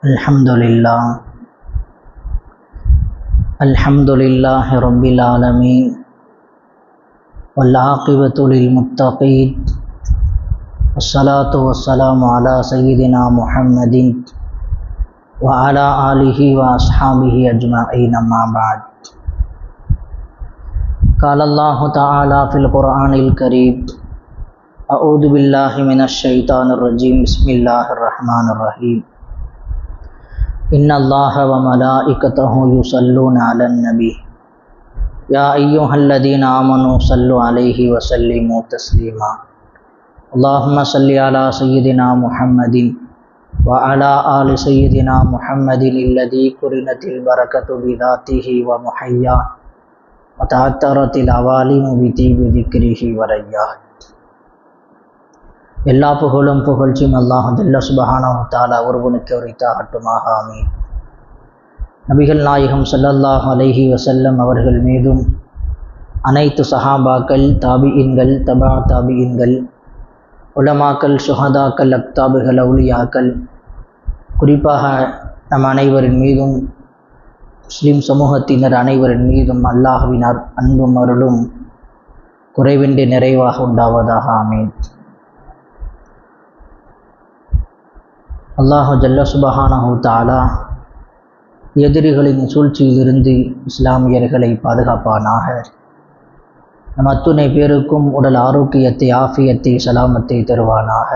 الحمد لله الحمد لله رب العالمين. والعاقبة للمتقين. والصلاة والسلام على سيدنا محمد وعلى آله وأصحابه أجمعين أما بعد. قال الله تعالى في القرآن الكريم أعوذ بالله من الشيطان الرجيم. بسم الله الرحمن الرحيم. إن الله وملائكته يصلون على النبي. يا أيها الذين آمنوا صلوا عليه وسلموا تسليما. اللهم صل على سيدنا محمد وعلى آل سيدنا محمد الذي قرنت البركة بذاته ومحياه وتعثرت العوالم بطيب ذكره ورياه. எல்லா புகழும் புகழ்ச்சியும் அல்லாஹ் ஜல்ல சுபஹானஹு தாலா ஒருவனுக்கு உரித்தாகட்டுமாக ஆமீன். நபிகள் நாயகம் சல்லல்லாஹ் அலைஹி வசல்லம் அவர்கள் மீதும் அனைத்து சஹாபாக்கள் தாபியின்கள் தபா தாபியின்கள் உலமாக்கள் சுஹதாக்கள் அக்தாபுகள் அவுலியாக்கள் குறிப்பாக நம் அனைவரின் மீதும் முஸ்லிம் சமூகத்தினர் அனைவரின் மீதும் அல்லாஹ்வினார் அன்பும் அருளும் குறைவின்றி நிறைவாக உண்டாவதாக ஆமீன். அல்லாஹு ஜல்ல சுபஹானஹு தாலா எதிரிகளின் சூழ்ச்சியிலிருந்து இஸ்லாமியர்களை பாதுகாப்பானாக. நம் அத்துணை பேருக்கும் உடல் ஆரோக்கியத்தை ஆஃபியத்தை சலாமத்தை தருவானாக.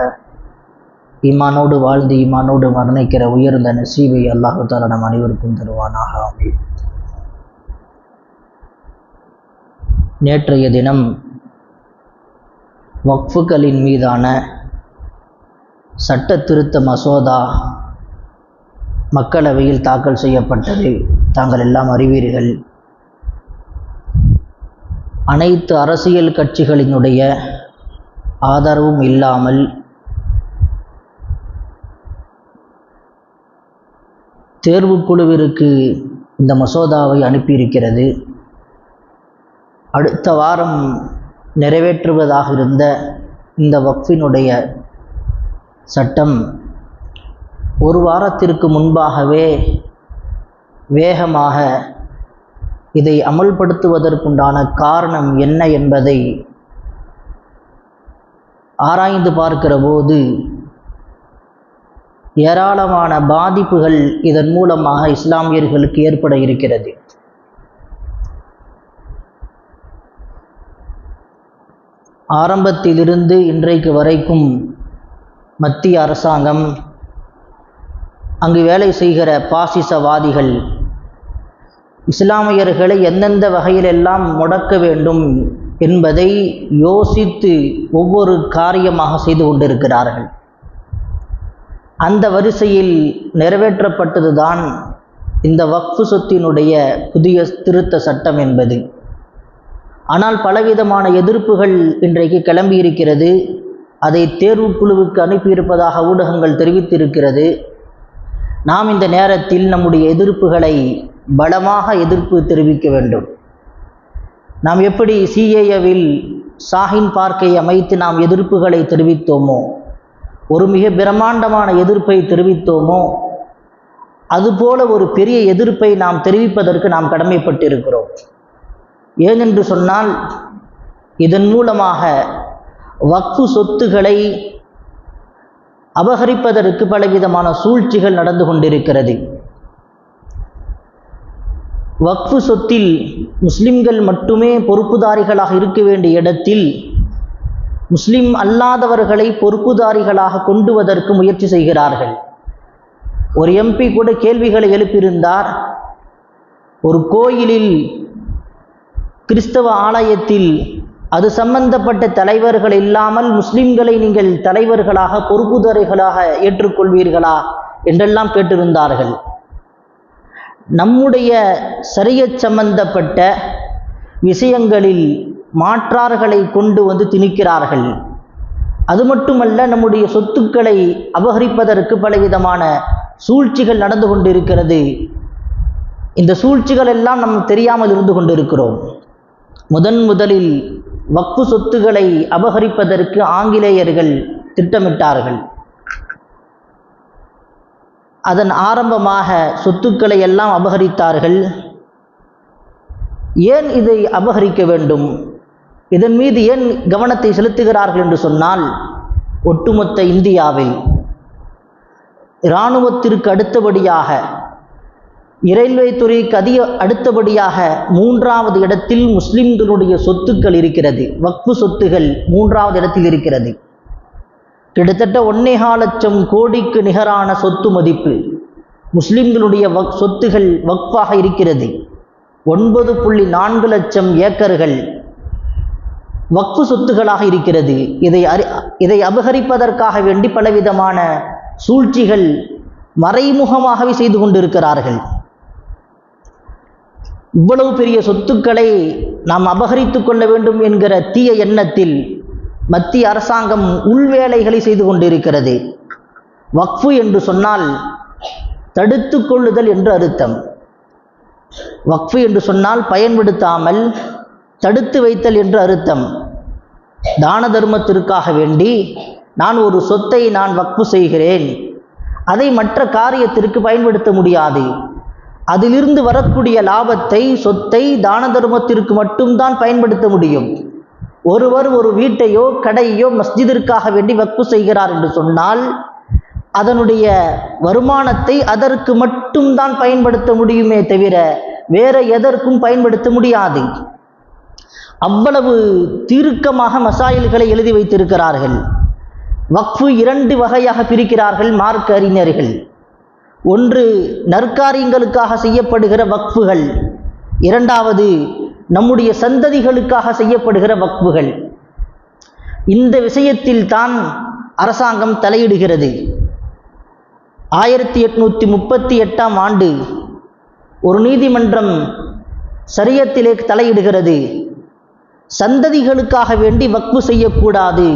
ஈமானோடு வாழ்ந்து ஈமானோடு மரணிக்கிற உயர்ந்த நசீவை அல்லாஹு தாலா நம் அனைவருக்கும் தருவானாக. ஆமீன். நேற்றைய தினம் வக்ஃபுகளின் மீதான சட்ட திருத்த மசோதா மக்களவையில் தாக்கல் செய்யப்பட்டது. தாங்கள் எல்லாம் அறிவீர்கள். அனைத்து அரசியல் கட்சிகளினுடைய ஆதரவும் இல்லாமல் தேர்வுக்குழுவிற்கு இந்த மசோதாவை அனுப்பியிருக்கிறது. அடுத்த வாரம் நிறைவேற்றுவதாக இருந்த இந்த வக்ஃபினுடைய சட்டம். ஒரு வாரத்திற்கு முன்பாகவே வேகமாக இதை அமல்படுத்துவதற்குண்டான காரணம் என்ன என்பதை ஆராய்ந்து பார்க்கிற போது ஏராளமான பாதிப்புகள் இதன் மூலமாக இஸ்லாமியர்களுக்கு ஏற்பட இருக்கிறது. ஆரம்பத்திலிருந்து இன்றைக்கு வரைக்கும் மத்திய அரசாங்கம் அங்கு வேலை செய்கிற பாசிசவாதிகள் இஸ்லாமியர்களை எந்தெந்த வகையிலெல்லாம் முடக்க வேண்டும் என்பதை யோசித்து ஒவ்வொரு காரியமாக செய்து கொண்டிருக்கிறார்கள். அந்த வரிசையில் நிறைவேற்றப்பட்டதுதான் இந்த வக்ஃபு சொத்தினுடைய புதிய திருத்த சட்டம் என்பது. ஆனால் பலவிதமான எதிர்ப்புகள் இன்றைக்கு கிளம்பி இருக்கிறது அதை தேர்வுக்குழுவுக்கு அனுப்பியிருப்பதாக ஊடகங்கள் தெரிவித்திருக்கிறது. நாம் இந்த நேரத்தில் நம்முடைய எதிர்ப்புகளை பலமாக எதிர்ப்பு தெரிவிக்க வேண்டும். நாம் எப்படி சிஏஏவில் சாஹின் பார்க்கை அமைத்து நாம் எதிர்ப்புகளை தெரிவித்தோமோ ஒரு மிக பிரம்மாண்டமான எதிர்ப்பை தெரிவித்தோமோ அதுபோல ஒரு பெரிய எதிர்ப்பை நாம் தெரிவிப்பதற்கு நாம் கடமைப்பட்டிருக்கிறோம். ஏனென்று சொன்னால் இதன் மூலமாக வக்ஃபு சொத்துக்களை அபகரிப்பதற்கு பலவிதமான சூழ்ச்சிகள் நடந்து கொண்டிருக்கிறது. வக்ஃபு சொத்தில் முஸ்லிம்கள் மட்டுமே பொறுப்புதாரிகளாக இருக்க வேண்டிய இடத்தில் முஸ்லிம் அல்லாதவர்களை பொறுப்புதாரிகளாக கொண்டுவதற்கு முயற்சி செய்கிறார்கள். ஒரு எம்பி கூட கேள்விகளை எழுப்பியிருந்தார் ஒரு கோயிலில் கிறிஸ்தவ ஆலயத்தில் அது சம்பந்தப்பட்ட தலைவர்கள் இல்லாமல் முஸ்லிம்களை நீங்கள் தலைவர்களாக பொறுப்புதரைகளாக ஏற்றுக்கொள்வீர்களா என்றெல்லாம் கேட்டிருந்தார்கள். நம்முடைய சரிய சம்பந்தப்பட்ட விஷயங்களில் மாற்றார்களை கொண்டு வந்து திணிக்கிறார்கள். அது மட்டுமல்ல நம்முடைய சொத்துக்களை அபகரிப்பதற்கு பலவிதமான சூழ்ச்சிகள் நடந்து கொண்டிருக்கிறது. இந்த சூழ்ச்சிகள் எல்லாம் நம்ம தெரியாமல் இருந்து கொண்டிருக்கிறோம். முதன் முதலில் வக்ஃபு சொத்துக்களை அபகரிப்பதற்கு ஆங்கிலேயர்கள் திட்டமிட்டார்கள். அதன் ஆரம்பமாக சொத்துக்களை எல்லாம் அபகரித்தார்கள். ஏன் இதை அபகரிக்க வேண்டும்? இதன் மீது ஏன் கவனத்தை செலுத்துகிறார்கள் என்று சொன்னால் ஒட்டுமொத்த இந்தியாவில் இராணுவத்திற்கு அடுத்தபடியாக இரயில்வே துறைக்கு அதிக அடுத்தபடியாக மூன்றாவது இடத்தில் முஸ்லிம்களுடைய சொத்துக்கள் இருக்கிறது. வக்ஃபு சொத்துகள் மூன்றாவது இடத்தில் இருக்கிறது. கிட்டத்தட்ட ஒன்னேகா லட்சம் கோடிக்கு நிகரான சொத்து மதிப்பு. முஸ்லிம்களுடைய வக் சொத்துகள் வக்ஃபாக இருக்கிறது. ஒன்பது புள்ளி நான்கு லட்சம் ஏக்கர்கள் வக்ஃபு சொத்துகளாக இருக்கிறது. இதை அறி இதை அபகரிப்பதற்காக வேண்டி பலவிதமான சூழ்ச்சிகள் மறைமுகமாகவே செய்து கொண்டிருக்கிறார்கள். இவ்வளவு பெரிய சொத்துக்களை நாம் அபகரித்து கொள்ள வேண்டும் என்கிற தீய எண்ணத்தில் மத்திய அரசாங்கம் உள்வேலைகளை செய்து கொண்டிருக்கிறது. வக்ஃபு என்று சொன்னால் தடுத்து கொள்ளுதல் என்று அர்த்தம். வக்ஃபு என்று சொன்னால் பயன்படுத்தாமல் தடுத்து வைத்தல் என்று அர்த்தம். தான தர்மத்திற்காக வேண்டி நான் ஒரு சொத்தை நான் வக்ஃபு செய்கிறேன். அதை மற்ற காரியத்திற்கு பயன்படுத்த முடியாது. அதிலிருந்து வரக்கூடிய லாபத்தை சொத்தை தான தர்மத்திற்கு மட்டும்தான் பயன்படுத்த முடியும். ஒருவர் ஒரு வீட்டையோ கடையோ மஸ்ஜிதிற்காக வேண்டி வக்ஃபு செய்கிறார் என்று சொன்னால் அதனுடைய வருமானத்தை அதற்கு மட்டும்தான் பயன்படுத்த முடியுமே தவிர வேற எதற்கும் பயன்படுத்த முடியாது. அவ்வளவு தீர்க்கமாக மசாயில்களை எழுதி வைத்திருக்கிறார்கள். வக்ஃபு இரண்டு வகையாக பிரிக்கிறார்கள் மார்க்க அறிஞர்கள். ஒன்று நற்காரியங்களுக்காக செய்யப்படுகிற வக்ஃபுகள். இரண்டாவது நம்முடைய சந்ததிகளுக்காக செய்யப்படுகிற வக்ஃபுகள். இந்த விஷயத்தில் தான் அரசாங்கம் தலையிடுகிறது. ஆயிரத்தி எட்நூற்றி முப்பத்தி எட்டாம் ஆண்டு ஒரு நீதிமன்றம் சரியத்திலே தலையிடுகிறது. சந்ததிகளுக்காக வேண்டி வக்ஃபு செய்யக்கூடாது.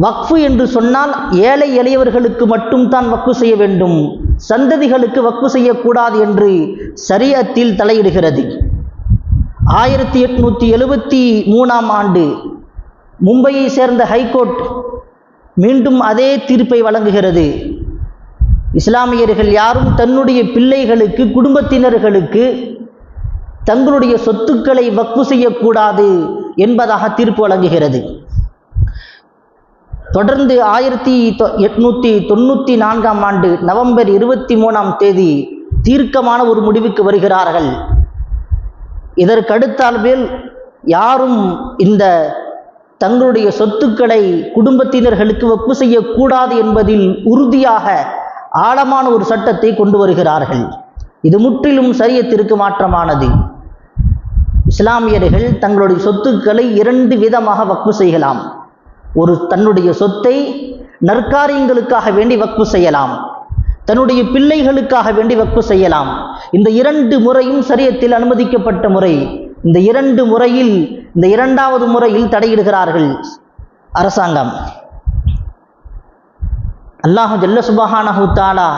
வக்ஃபு என்று சொன்னால் ஏழை எளியவர்களுக்கு மட்டும் தான் வக்ஃபு செய்ய வேண்டும். சந்ததிகளுக்கு வக்ஃபு செய்யக்கூடாது என்று சரியத்தில் தலையிடுகிறது. ஆயிரத்தி எட்நூற்றி எழுபத்தி மூணாம் ஆண்டு மும்பையை சேர்ந்த ஹைகோர்ட் மீண்டும் அதே தீர்ப்பை வழங்குகிறது. இஸ்லாமியர்கள் யாரும் தன்னுடைய பிள்ளைகளுக்கு குடும்பத்தினர்களுக்கு தங்களுடைய சொத்துக்களை வக்ஃபு செய்யக்கூடாது என்பதாக தீர்ப்பு வழங்குகிறது. தொடர்ந்து ஆயிரத்தி எட்நூற்றி தொண்ணூற்றி நான்காம் ஆண்டு நவம்பர் இருபத்தி மூணாம் தேதி தீர்க்கமான ஒரு முடிவுக்கு வருகிறார்கள். இதற்கடுத்தால்வேல் யாரும் இந்த தங்களுடைய சொத்துக்களை குடும்பத்தினர்களுக்கு வப்பு செய்யக்கூடாது என்பதில் உறுதியாக ஆழமான ஒரு சட்டத்தை கொண்டு வருகிறார்கள். இது முற்றிலும் சரியத்திற்கு மாற்றமானது. இஸ்லாமியர்கள் தங்களுடைய சொத்துக்களை இரண்டு விதமாக வக்கு செய்யலாம். ஒரு தன்னுடைய சொத்தை நற்காரியங்களுக்காக வேண்டி வக்பு செய்யலாம். தன்னுடைய பிள்ளைகளுக்காக வேண்டி வக்பு செய்யலாம். இந்த இரண்டு முறையும் சரியத்தில் அனுமதிக்கப்பட்ட முறை இந்த இரண்டு முறையில் இந்த இரண்டாவது முறையில் தடையிடுகிறார்கள். அரசாங்கம். அல்லாஹு ஜல்ல சுபஹானஹு தாலா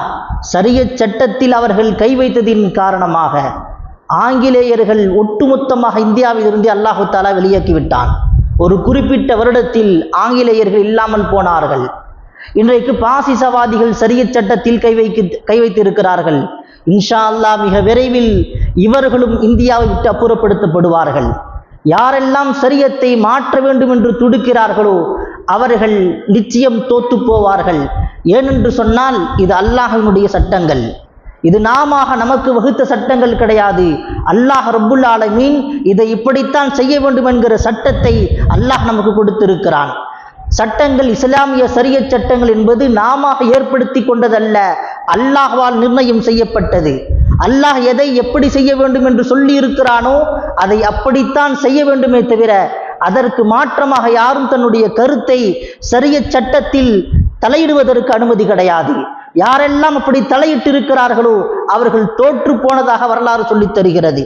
சரிய சட்டத்தில் அவர்கள் கை வைத்ததின் காரணமாக ஆங்கிலேயர்கள் ஒட்டுமொத்தமாக இந்தியாவிலிருந்து அல்லாஹு தாலா வெளியாக்கிவிட்டான் ஒரு குறிப்பிட்ட வருடத்தில் ஆங்கிலேயர்கள் இல்லாமல் போனார்கள். இன்றைக்கு பாசிசவாதிகள் சரிய சட்டத்தில் கை வைக்க கை வைத்திருக்கிறார்கள். இன்ஷா அல்லாஹ் மிக விரைவில் இவர்களும் இந்தியாவை விட்டு அப்புறப்படுத்தப்படுவார்கள். யாரெல்லாம் சரியத்தை மாற்ற வேண்டும் என்று துடுக்கிறார்களோ அவர்கள் நிச்சயம் தோத்து போவார்கள். ஏனென்று சொன்னால் இது அல்லாஹினுடைய சட்டங்கள். இது நாம நமக்கு வகுத்த சட்டங்கள் கிடையாது. அல்லாஹ் ரபுல் ஆலமீன் இதை இப்படித்தான் செய்ய வேண்டும் என்கிற சட்டத்தை அல்லாஹ் நமக்கு கொடுத்திருக்கிறான். சட்டங்கள் இஸ்லாமிய சரிய சட்டங்கள் என்பது நாம ஏற்படுத்தி கொண்டதல்ல. அல்லாஹ்வால் நிர்ணயம் செய்யப்பட்டது. அல்லாஹ் எதை எப்படி செய்ய வேண்டும் என்று சொல்லி இருக்கிறானோ அதை அப்படித்தான் செய்ய வேண்டுமே தவிர அதற்கு மாற்றமாக யாரும் தன்னுடைய கருத்தை சரிய சட்டத்தில் தலையிடுவதற்கு அனுமதி கிடையாது. யாரெல்லாம் அப்படி தலையிட்டு இருக்கிறார்களோ அவர்கள் தோற்று போனதாக வரலாறு சொல்லித் தருகிறது.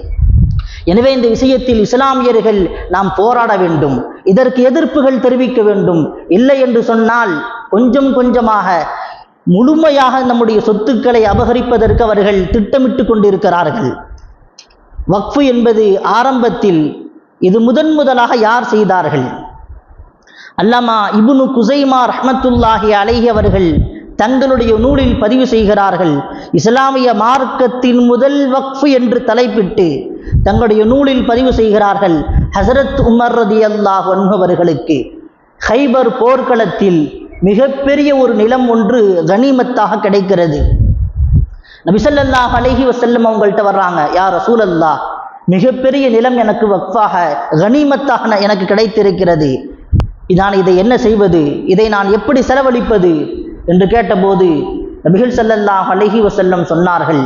எனவே இந்த விஷயத்தில் இஸ்லாமியர்கள் நாம் போராட வேண்டும் இதற்கு எதிர்ப்புகள் தெரிவிக்க வேண்டும். இல்லை என்று சொன்னால் கொஞ்சம் கொஞ்சமாக முழுமையாக நம்முடைய சொத்துக்களை அபகரிப்பதற்கு அவர்கள் திட்டமிட்டு கொண்டிருக்கிறார்கள். வக்ஃபு என்பது ஆரம்பத்தில் இது முதன் முதலாக யார் செய்தார்கள்? அல்லாமா இபுனு குசைமா ரஹமத்துல்லாஹி அலைஹி அவர்கள் தங்களுடைய நூலில் பதிவு செய்கிறார்கள். இஸ்லாமிய மார்க்கத்தின் முதல் வக்ஃபு என்று தலைப்பிட்டு தங்களுடைய நூலில் பதிவு செய்கிறார்கள். ஹசரத் உமர் ரதி அல்லாஹ் என்பவர்களுக்கு ஹைபர் போர்க்களத்தில் மிகப்பெரிய ஒரு நிலம் ஒன்று கனிமத்தாக கிடைக்கிறது. நபிசல்லாஹ் அலஹி வசல்லம் அவங்கள்ட்ட வர்றாங்க யார் ரசூலல்லா மிகப்பெரிய நிலம் எனக்கு வக்ஃபாக கனிமத்தாக எனக்கு கிடைத்திருக்கிறது. நான் இதை என்ன செய்வது? இதை நான் எப்படி செலவழிப்பது? என்று கேட்டபோது நபிகள் ஸல்லல்லாஹு அலஹி வசல்லம் சொன்னார்கள்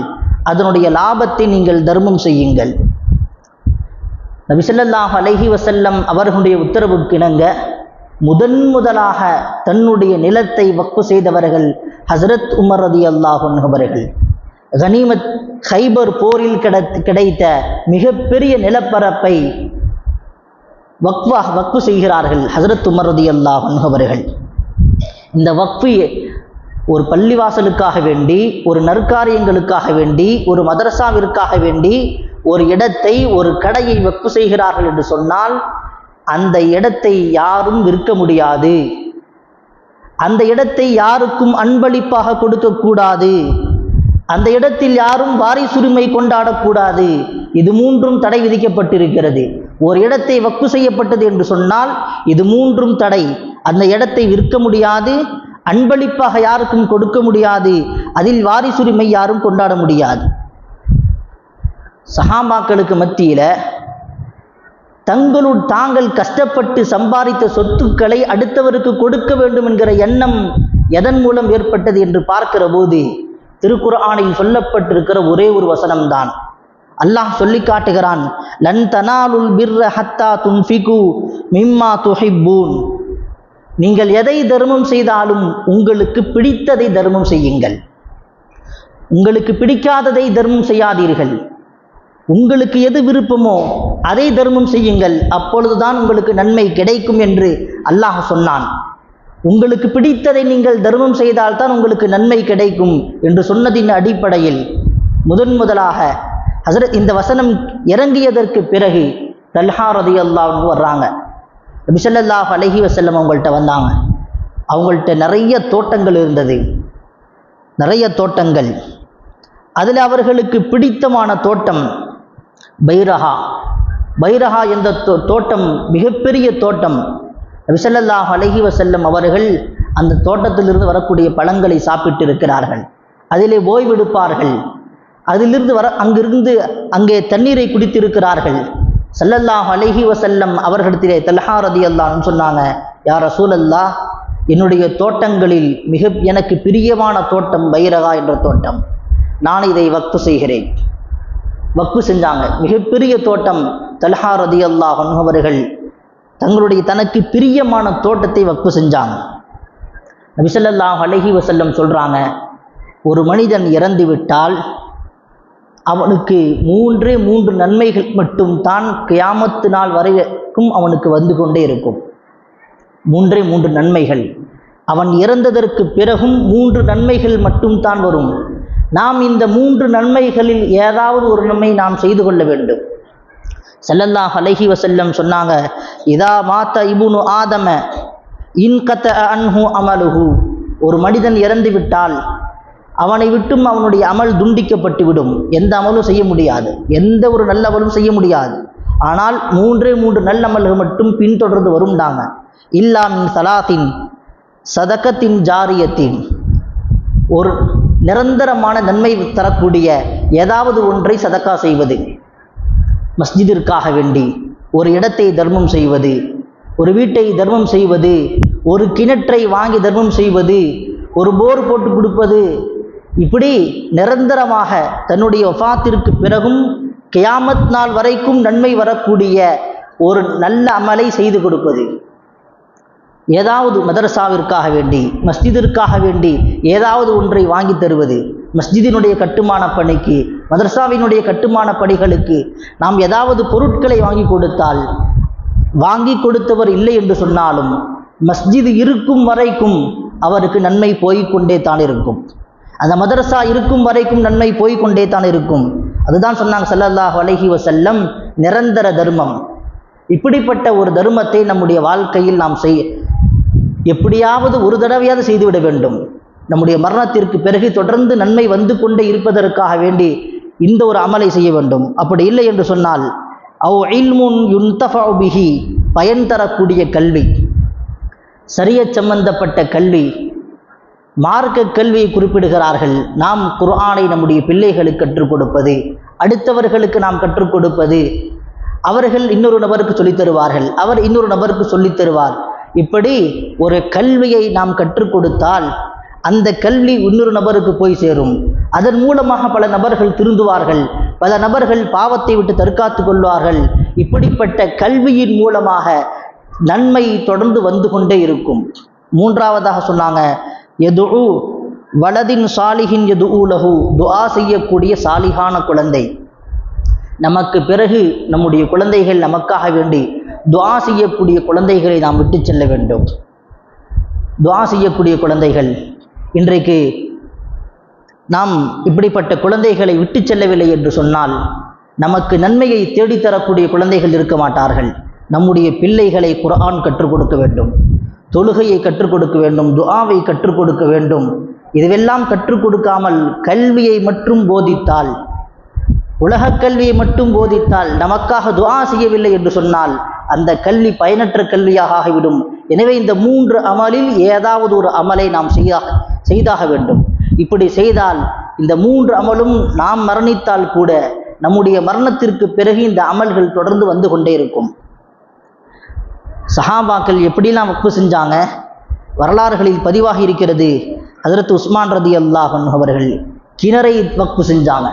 அதனுடைய லாபத்தை நீங்கள் தர்மம் செய்யுங்கள். நபிசல்லாஹ் அலஹி வசல்லம் அவர்களுடைய உத்தரவுக்கு இணங்க முதன் முதலாக தன்னுடைய நிலத்தை வக்கு செய்தவர்கள் ஹஸ்ரத் உமர் ரதி அன்ஹு அவர்கள். கனிமத் ஹைபர் போரில் கிடைத்த கிடைத்த மிகப்பெரிய நிலப்பரப்பை வக்வா வக்ஃபு செய்கிறார்கள் ஹசரத் உமர் ரதியல்லாஹு அன்ஹு அவர்கள். இந்த வக்ஃபு ஒரு பள்ளிவாசலுக்காக வேண்டி ஒரு நற்காரியங்களுக்காக வேண்டி ஒரு மதரசாவிற்காக வேண்டி ஒரு இடத்தை ஒரு கடையை வக்ஃபு செய்கிறார்கள் என்று சொன்னால் அந்த இடத்தை யாரும் விற்க முடியாது. அந்த இடத்தை யாருக்கும் அன்பளிப்பாக கொடுக்கக்கூடாது அந்த இடத்தில் யாரும் வாரிசுரிமை கொண்டாடக்கூடாது இது மூன்றும் தடை விதிக்கப்பட்டிருக்கிறது. ஒரு இடத்தை வக்கு செய்யப்பட்டது என்று சொன்னால் இது மூன்றும் தடை. அந்த இடத்தை விற்க முடியாது அன்பளிப்பாக யாருக்கும் கொடுக்க முடியாது. அதில் வாரிசுரிமை யாரும் கொண்டாட முடியாது. சஹாபாக்களுக்கு மத்தியில் தங்களுள் தாங்கள் கஷ்டப்பட்டு சம்பாதித்த சொத்துக்களை அடுத்தவருக்கு கொடுக்க வேண்டும் என்கிற எண்ணம் எதன் மூலம் ஏற்பட்டது என்று பார்க்கிற போது திருக்குர்ஆனில் சொல்லப்பட்டிருக்கிற ஒரே ஒரு வசனம்தான். அல்லாஹ் சொல்லி காட்டுகிறான் லன் தனாலுல் பிர்ர ஹத்தா துன்ஃபிகு மிம்மா துஹிப்பூன். நீங்கள் எதை தர்மம் செய்தாலும் உங்களுக்கு பிடித்ததை தர்மம் செய்யுங்கள். உங்களுக்கு பிடிக்காததை தர்மம் செய்யாதீர்கள். உங்களுக்கு எது விருப்பமோ அதை தர்மம் செய்யுங்கள். அப்பொழுதுதான் உங்களுக்கு நன்மை கிடைக்கும் என்று அல்லாஹ் சொன்னான். உங்களுக்கு பிடித்ததை நீங்கள் தர்மம் செய்தால்தான் உங்களுக்கு நன்மை கிடைக்கும் என்று சொன்னதின் அடிப்படையில் முதன் முதலாக ஹசரத் இந்த வசனம் இறங்கியதற்கு பிறகு தல்ஹா ரதி அல்லாஹ் வர்றாங்க. நபிசல்லாஹ் அலஹி வசல்லம் அவங்கள்ட்ட வந்தாங்க. அவங்கள்ட்ட நிறைய தோட்டங்கள் இருந்தது. நிறைய தோட்டங்கள். அதில் அவர்களுக்கு பிடித்தமான தோட்டம் பைரஹா. பைரஹா என்ற தோ தோட்டம் மிகப்பெரிய தோட்டம். விசல்லல்லாஹ் அலஹி வசல்லம் அவர்கள் அந்த தோட்டத்திலிருந்து வரக்கூடிய பழங்களை சாப்பிட்டு இருக்கிறார்கள் அதிலே ஓய்வெடுப்பார்கள். அதிலிருந்து வர அங்கிருந்து அங்கே தண்ணீரை குடித்திருக்கிறார்கள். சல்லல்லாஹ் அலஹி வசல்லம் அவர்களிடத்திலே தல்ஹா ரதி அல்லான்னு சொன்னாங்க யார் ரசூலல்லா என்னுடைய தோட்டங்களில் மிக எனக்கு பிரியமான தோட்டம் பைரகா என்ற தோட்டம். நான் இதை வக்ஃபு செய்கிறேன். வக்ஃபு செஞ்சாங்க. மிகப்பெரிய தோட்டம் தல்ஹா ரதி அல்லாஹ் அவர்கள் தங்களுடைய தனக்கு பிரியமான தோட்டத்தை வக்ஃபு செஞ்சாங்க. நபிசல்லாஹ் அலஹி வசல்லம் சொல்கிறாங்க ஒரு மனிதன் இறந்து விட்டால் அவனுக்கு மூன்றே மூன்று நன்மைகள் மட்டும் தான் கியாமத்து நாள் வரைக்கும் அவனுக்கு வந்து கொண்டே இருக்கும். மூன்றே மூன்று நன்மைகள். அவன் இறந்ததற்கு பிறகும் மூன்று நன்மைகள் மட்டும் தான் வரும். நாம் இந்த மூன்று நன்மைகளில் ஏதாவது ஒரு நன்மை நாம் செய்து கொள்ள வேண்டும். ஸல்லல்லாஹு அலைஹி வசல்லம் சொன்னாங்க இதா மாத்த இபுனு ஆதம இன்கத்த அன்ஹு அமலுஹு. ஒரு மனிதன் இறந்து விட்டால் அவனை விட்டும் அவனுடைய அமல் துண்டிக்கப்பட்டு விடும். எந்த அமலும் செய்ய முடியாது. எந்த ஒரு நல்ல அமலும் செய்ய முடியாது. ஆனால் மூன்றே மூன்று நல்ல அமல்கள் மட்டும் பின்தொடர்ந்து வரும்டாங்க இல்லாமின் சலாத்தின் சதக்கத்தின் ஜாரியத்தின். ஒரு நிரந்தரமான நன்மை தரக்கூடிய ஏதாவது ஒன்றை சதக்கா செய்வது. மஸ்ஜிதிற்காக வேண்டி ஒரு இடத்தை தர்மம் செய்வது. ஒரு வீட்டை தர்மம் செய்வது. ஒரு கிணற்றை வாங்கி தர்மம் செய்வது. ஒரு போர் போட்டு கொடுப்பது. இப்படி நிரந்தரமாக தன்னுடைய வஃபாத்திற்கு பிறகும் கியாமத் நாள் வரைக்கும் நன்மை வரக்கூடிய ஒரு நல்ல அமலை செய்து கொடுப்பது. ஏதாவது மதரசாவிற்காக வேண்டி மஸ்ஜிதிற்காக வேண்டி ஏதாவது ஒன்றை வாங்கி தருவது. மஸ்ஜிதினுடைய கட்டுமான பணிக்கு மதரசாவினுடைய கட்டுமான பணிகளுக்கு நாம் ஏதாவது பொருட்களை வாங்கி கொடுத்தால் வாங்கி கொடுத்தவர் இல்லை என்று சொன்னாலும் மஸ்ஜித் இருக்கும் வரைக்கும் அவருக்கு நன்மை போய்கொண்டே தான் இருக்கும். அந்த மதரசா இருக்கும் வரைக்கும் நன்மை போய்க்கொண்டே தான் இருக்கும். அதுதான் சொன்னாங்க சல்லல்லாஹ் அலஹி வசல்லம் நிரந்தர தர்மம். இப்படிப்பட்ட ஒரு தர்மத்தை நம்முடைய வாழ்க்கையில் நாம் செய் எப்படியாவது ஒரு தடவையாவது செய்துவிட வேண்டும். நம்முடைய மரணத்திற்கு பிறகு தொடர்ந்து நன்மை வந்து கொண்டே இருப்பதற்காக வேண்டி இந்த ஒரு அமலை செய்ய வேண்டும். அப்படி இல்லை என்று சொன்னால் அவ் இல்முன் யுன்தஃபஉ பயன் தரக்கூடிய கல்வி சரிய சம்பந்தப்பட்ட கல்வி மார்க்க கல்வியை குறிப்பிடுகிறார்கள். நாம் குர்ஆனை நம்முடைய பிள்ளைகளுக்கு கற்றுக் கொடுப்பது அடுத்தவர்களுக்கு நாம் கற்றுக் கொடுப்பது அவர்கள் இன்னொரு நபருக்கு சொல்லித் தருவார்கள். அவர் இன்னொரு நபருக்கு சொல்லித் தருவார். இப்படி ஒரு கல்வியை நாம் கற்றுக் கொடுத்தால் அந்த கல்வி இன்னொரு நபருக்கு போய் சேரும். அதன் மூலமாக பல நபர்கள் திருந்துவார்கள். பல நபர்கள் பாவத்தை விட்டு தற்காத்து கொள்வார்கள். இப்படிப்பட்ட கல்வியின் மூலமாக நன்மை தொடர்ந்து வந்து கொண்டே இருக்கும். மூன்றாவதாக சொன்னாங்க எது வலதின் சாலிஹின் எது ஊலகு துஆ செய்யக்கூடிய சாலிகான குழந்தை. நமக்கு பிறகு நம்முடைய குழந்தைகள் நமக்காக வேண்டி துவா செய்யக்கூடிய குழந்தைகளை நாம் விட்டு செல்ல வேண்டும். துவா செய்யக்கூடிய குழந்தைகள். இன்றைக்கு நாம் இப்படிப்பட்ட குழந்தைகளை விட்டு செல்லவில்லை என்று சொன்னால் நமக்கு நன்மையை தேடித்தரக்கூடிய குழந்தைகள் இருக்க மாட்டார்கள். நம்முடைய பிள்ளைகளை குரான் கற்றுக் கொடுக்க வேண்டும். தொழுகையை கற்றுக் கொடுக்க வேண்டும் துஆவை கற்றுக் கொடுக்க வேண்டும். இதுவெல்லாம் கற்றுக் கொடுக்காமல் கல்வியை மட்டும் போதித்தால் உலகக் கல்வியை மட்டும் போதித்தால் நமக்காக துஆ செய்யவில்லை என்று சொன்னால் அந்த கல்வி பயனற்ற கல்வியாக ஆகிவிடும். எனவே இந்த மூன்று அமலில் ஏதாவது ஒரு அமலை நாம் செய்தாக செய்தாக வேண்டும். இப்படி செய்தால் இந்த மூன்று அமலும் நாம் மரணித்தால் கூட நம்முடைய மரணத்திற்கு பிறகு இந்த அமல்கள் தொடர்ந்து வந்து கொண்டே இருக்கும். சஹாபாக்கள் எப்படிலாம் வக்பு செஞ்சாங்க? வரலாறுகளில் பதிவாகி இருக்கிறது. ஹஜரத் உஸ்மான் ரதி அல்லாஹன் அவர்கள் கிணறை வக்பு செஞ்சாங்க.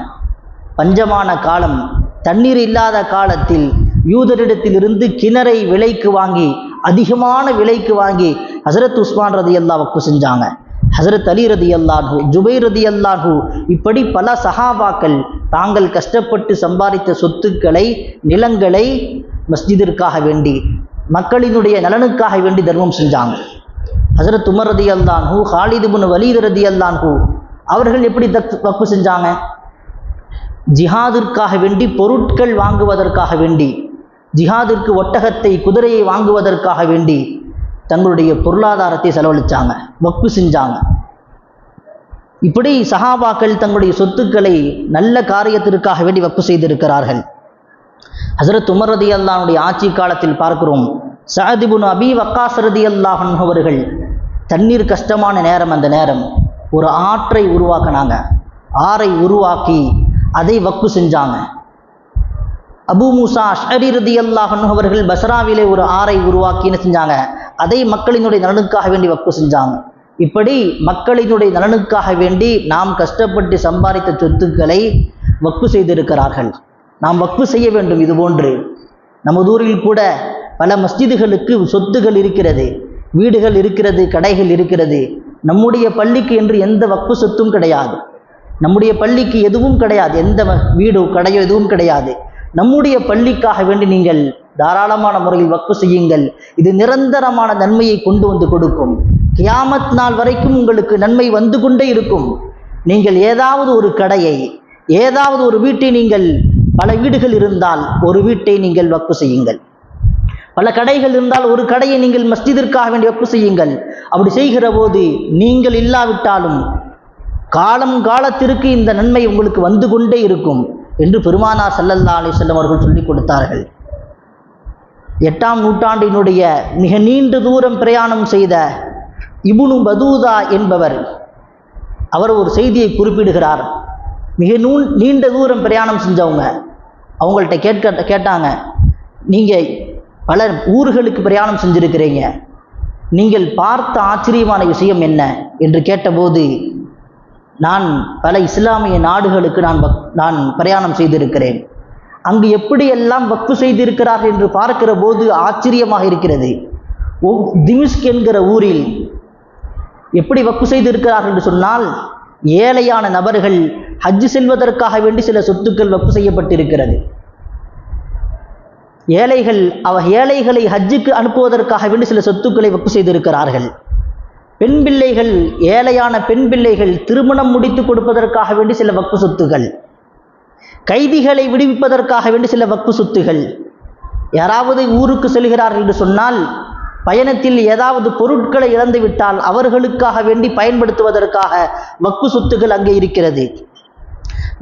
பஞ்சமான காலம் தண்ணீர் இல்லாத காலத்தில் யூதரிடத்திலிருந்து கிணறை விலைக்கு வாங்கி அதிகமான விலைக்கு வாங்கி ஹசரத் உஸ்மான் ரதி அல்லா வக்பு செஞ்சாங்க. ஹசரத் அலி ரதி அல்லாஹூ ஜுபை ரதி அல்லாஹூ இப்படி பல சஹாபாக்கள் தாங்கள் கஷ்டப்பட்டு சம்பாதித்த சொத்துக்களை நிலங்களை மஸ்ஜிதிற்காக வேண்டி மக்களினுடைய நலனுக்காக வேண்டி தர்மம் செஞ்சாங்க. ஹசரத் உமர் ரதி அல்லான்ஹூ ஹாலிது புன் வலீது ரதி அல்லான்ஹூ அவர்கள் எப்படி தக் வக்ஃபு செஞ்சாங்க? ஜிஹாதிற்காக வேண்டி பொருட்கள் வாங்குவதற்காக வேண்டி ஜிஹாதிற்கு ஒட்டகத்தை குதிரையை வாங்குவதற்காக வேண்டி தங்களுடைய பொருளாதாரத்தை செலவழிச்சாங்க வக்பு செஞ்சாங்க. இப்படி சஹாபாக்கள் தங்களுடைய சொத்துக்களை நல்ல காரியத்திற்காக வேண்டி வக்பு செய்திருக்கிறார்கள். ஹசரத் உமர் ரதி அல்லானுடைய ஆட்சி காலத்தில் பார்க்கிறோம். சஹதிபுன் அபி வக்காஸ் ரதி அல்லாஹன் அவர்கள் தண்ணீர் கஷ்டமான நேரம் அந்த நேரம் ஒரு ஆற்றை உருவாக்கினாங்க. ஆறை உருவாக்கி அதை வக்கு செஞ்சாங்க. அபு மூசா அஷ்அரி ரதி அல்லாஹன் அவர்கள் பஸ்ராவிலே ஒரு ஆறை உருவாக்கி என்ன செஞ்சாங்க? அதை மக்களினுடைய நலனுக்காக வேண்டி வக்கு செஞ்சாங்க. இப்படி மக்களினுடைய நலனுக்காக வேண்டி நாம் கஷ்டப்பட்டு சம்பாதித்த சொத்துக்களை வக்கு செய்திருக்கிறார்கள். நாம் வக்ஃபு செய்ய வேண்டும் இது போன்று. நமது ஊரில் கூட பல மஸ்ஜிதுகளுக்கு சொத்துகள் இருக்கிறது வீடுகள் இருக்கிறது கடைகள் இருக்கிறது. நம்முடைய பள்ளிக்கு என்று எந்த வக்ஃபு சொத்தும் கிடையாது. நம்முடைய பள்ளிக்கு எதுவும் கிடையாது எந்த வீடோ கடையோ எதுவும் கிடையாது. நம்முடைய பள்ளிக்காக வேண்டி நீங்கள் தாராளமான முறையில் வக்ஃபு செய்யுங்கள். இது நிரந்தரமான நன்மையை கொண்டு வந்து கொடுக்கும். கியாமத் நாள் வரைக்கும் உங்களுக்கு நன்மை வந்து கொண்டே இருக்கும். நீங்கள் ஏதாவது ஒரு கடையை ஏதாவது ஒரு வீட்டை நீங்கள் பல வீடுகள் இருந்தால் ஒரு வீட்டை நீங்கள் வக்ஃபு செய்யுங்கள். பல கடைகள் இருந்தால் ஒரு கடையை நீங்கள் மஸ்ஜிதிற்காக வேண்டி வக்ஃபு செய்யுங்கள். அப்படி செய்கிற போது நீங்கள் இல்லாவிட்டாலும் காலம் காலத்திற்கு இந்த நன்மை உங்களுக்கு வந்து கொண்டே இருக்கும் என்று பெருமானார் சல்லல்லா அலி செல்லம் அவர்கள் சொல்லிக் கொடுத்தார்கள். எட்டாம் நூற்றாண்டினுடைய மிக நீண்ட தூரம் பிரயாணம் செய்த இபுனு பதூதா என்பவர் அவர் ஒரு செய்தியை குறிப்பிடுகிறார். மிக நூ நீண்ட தூரம் பிரயாணம் செஞ்சவங்க. அவங்கள்ட்ட கேட்க கேட்டாங்க நீங்கள் பல ஊர்களுக்கு பிரயாணம் செஞ்சுருக்கிறீங்க. நீங்கள் பார்த்த ஆச்சரியமான விஷயம் என்ன? என்று கேட்டபோது நான் பல இஸ்லாமிய நாடுகளுக்கு நான் வக்- நான் பிரயாணம் செய்திருக்கிறேன். அங்கு எப்படியெல்லாம் வக்ஃபு செய்திருக்கிறார் என்று பார்க்கிற போது ஆச்சரியமாக இருக்கிறது. ஒவ்- திமிஷ்க் என்கிற ஊரில் எப்படி வக்ஃபு செய்திருக்கிறார் என்று சொன்னால் ஏழையான நபர்கள் ஹஜ் செல்வதற்காக வேண்டி சில சொத்துக்கள் வக்ஃபு செய்யப்பட்டிருக்கிறது. ஏழைகள் அவ ஏழைகளை ஹஜ்ஜுக்கு அனுப்புவதற்காக வேண்டி சில சொத்துக்களை வக்ஃபு செய்திருக்கிறார்கள். பெண் பிள்ளைகள் ஏழையான பெண் பிள்ளைகள் திருமணம் முடித்து கொடுப்பதற்காக வேண்டி சில வக்ஃபு சொத்துகள் கைதிகளை விடுவிப்பதற்காக வேண்டி சில வக்ஃபு சொத்துகள் யாராவது ஊருக்கு செல்கிறார்கள் என்று சொன்னால் பயணத்தில் ஏதாவது பொருட்களை இழந்துவிட்டால் அவர்களுக்காக வேண்டி பயன்படுத்துவதற்காக வக்ஃபு சொத்துகள் அங்கே இருக்கிறது.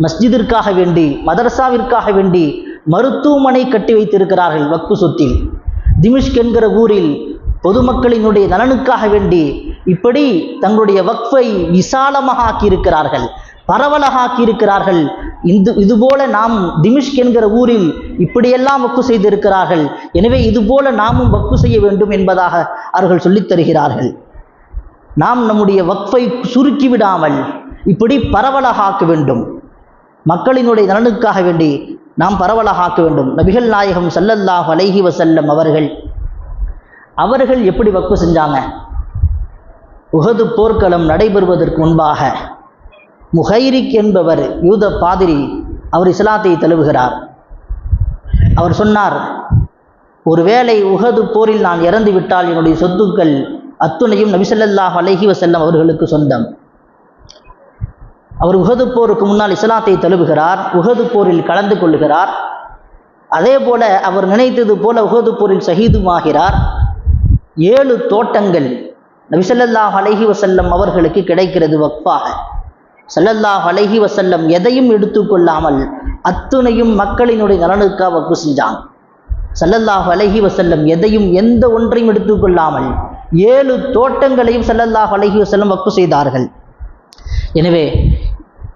மஸ்ஜிதிற்காக வேண்டி மதரசாவிற்காக வேண்டி மருத்துவமனை கட்டி வைத்திருக்கிறார்கள் வக்கு சொத்தில். திமிஷ்க் என்கிற ஊரில் பொதுமக்களினுடைய நலனுக்காக வேண்டி இப்படி தங்களுடைய வக்ஃபை விசாலமாக ஆக்கியிருக்கிறார்கள் பரவலாக ஆக்கியிருக்கிறார்கள் இந்த இதுபோல நாம் திமிஷ்க் என்கிற ஊரில் இப்படியெல்லாம் வக்கு செய்திருக்கிறார்கள். எனவே இதுபோல நாமும் வக்கு செய்ய வேண்டும் என்பதாக அவர்கள் சொல்லித் தருகிறார்கள். நாம் நம்முடைய வக்ஃபை சுருக்கி விடாமல் இப்படி பரவலாக ஆக்க வேண்டும். மக்களினுடைய நலனுக்காக வேண்டி நாம் பரவலாக ஆக்க வேண்டும். நபிகள் நாயகம் சல்லல்லாஹ் அலைஹி வசல்லம் அவர்கள் அவர்கள் எப்படி வக்கு செஞ்சாங்க? உகது போர்க்களம் நடைபெறுவதற்கு முன்பாக முஹைரிக் என்பவர் யூத பாதிரி அவர் இஸ்லாத்தை தழுவுகிறார். அவர் சொன்னார் ஒருவேளை உகது போரில் நான் இறந்து விட்டால் என்னுடைய சொத்துக்கள் அத்துணையும் நபிசல்லாஹ் அலஹி வசல்லம் அவர்களுக்கு சொந்தம். அவர் உகது போருக்கு முன்னால் இஸ்லாத்தை தழுவுகிறார் உகது போரில் கலந்து கொள்கிறார். அதே போல அவர் நினைத்தது போல உகது போரில் சகிதுமாகிறார் ஏழு தோட்டங்கள் நபிசல்லாஹ் அலஹி வசல்லம் அவர்களுக்கு கிடைக்கிறது வக்ஃபாக. சல்லல்லாஹ் அலஹி வசல்லம் எதையும் எடுத்துக்கொள்ளாமல் அத்துணையும் மக்களினுடைய நலனுக்காக வக்கு செஞ்சாங்க சல்லல்லாஹ் அலஹி வசல்லம் எதையும் எந்த ஒன்றையும் எடுத்துக்கொள்ளாமல் ஏழு தோட்டங்களையும் சல்லல்லாஹ் அலஹி வசல்லம் வக்கு செய்தார்கள். எனவே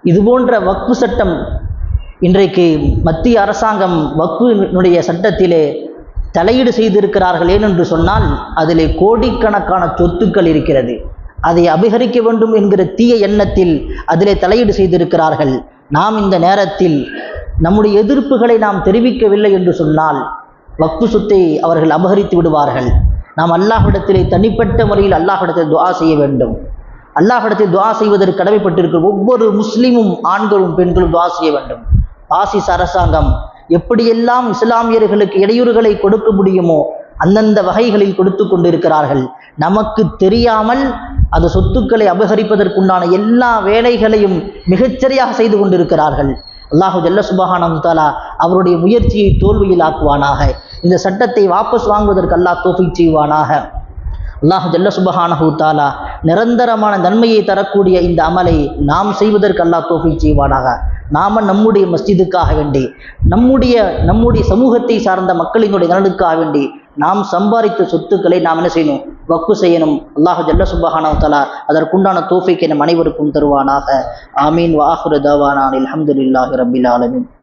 இது போன்ற சட்டம் இன்றைக்கு மத்திய அரசாங்கம் வக்குனுடைய சட்டத்திலே தலையீடு செய்திருக்கிறார்கள் ஏனென்று சொன்னால் அதிலே கோடிக்கணக்கான சொத்துக்கள் இருக்கிறது. அதை அபகரிக்க வேண்டும் என்கிற தீய எண்ணத்தில் அதிலே தலையீடு செய்திருக்கிறார்கள். நாம் இந்த நேரத்தில் நம்முடைய எதிர்ப்புகளை நாம் தெரிவிக்கவில்லை என்று சொன்னால் வக்பு சொத்தை அவர்கள் அபகரித்து விடுவார்கள். நாம் அல்லாஹ்விடத்திலே தனிப்பட்ட முறையில் அல்லாஹ்விடத்தில் துவா செய்ய வேண்டும். அல்லாஹ்விடத்தில் துவா செய்வதற்கு கடமைப்பட்டிருக்கிற ஒவ்வொரு முஸ்லீமும் ஆண்களும் பெண்களும் துவா செய்ய வேண்டும். பாசிஸ் அரசாங்கம் எப்படியெல்லாம் இஸ்லாமியர்களுக்கு இடையூறுகளை கொடுக்க முடியுமோ அந்தந்த வகைகளில் கொடுத்து கொண்டிருக்கிறார்கள். நமக்கு தெரியாமல் அந்த சொத்துக்களை அபகரிப்பதற்குண்டான எல்லா வேலைகளையும் மிகச்சரியாக செய்து கொண்டிருக்கிறார்கள். அல்லாஹு ஜல்ல சுபஹானம் தாலா அவருடைய முயற்சியை தோல்வியில் ஆக்குவானாக. இந்த சட்டத்தை வாபஸ் வாங்குவதற்கு அல்லாஹ் தோஃபி செய்வானாக. அல்லாஹ் ஜல்ல சுபஹானஹு தாலா நிரந்தரமான நன்மையை தரக்கூடிய இந்த அமலை நாம் செய்வதற்கு அல்லாஹ் தோஃபி செய்வானாக. நாம நம்முடைய மஸ்ஜிதுக்காக வேண்டி நம்முடைய நம்முடைய சமூகத்தை சார்ந்த மக்களினுடைய நலனுக்காக வேண்டி நாம் சம்பாதித்த சொத்துக்களை நாம் என்ன செய்யணும்? வக்கு செய்யணும். அல்லாஹ் ஜல்ல சுபஹானஹு அதற்குண்டான தோஃபிக்கு நம் அனைவருக்கும் தருவானாக. ஆமீன். வாஹுரு தவானான் அல்ஹம்துலில்லாஹி ரப்பில் ஆலமீன்.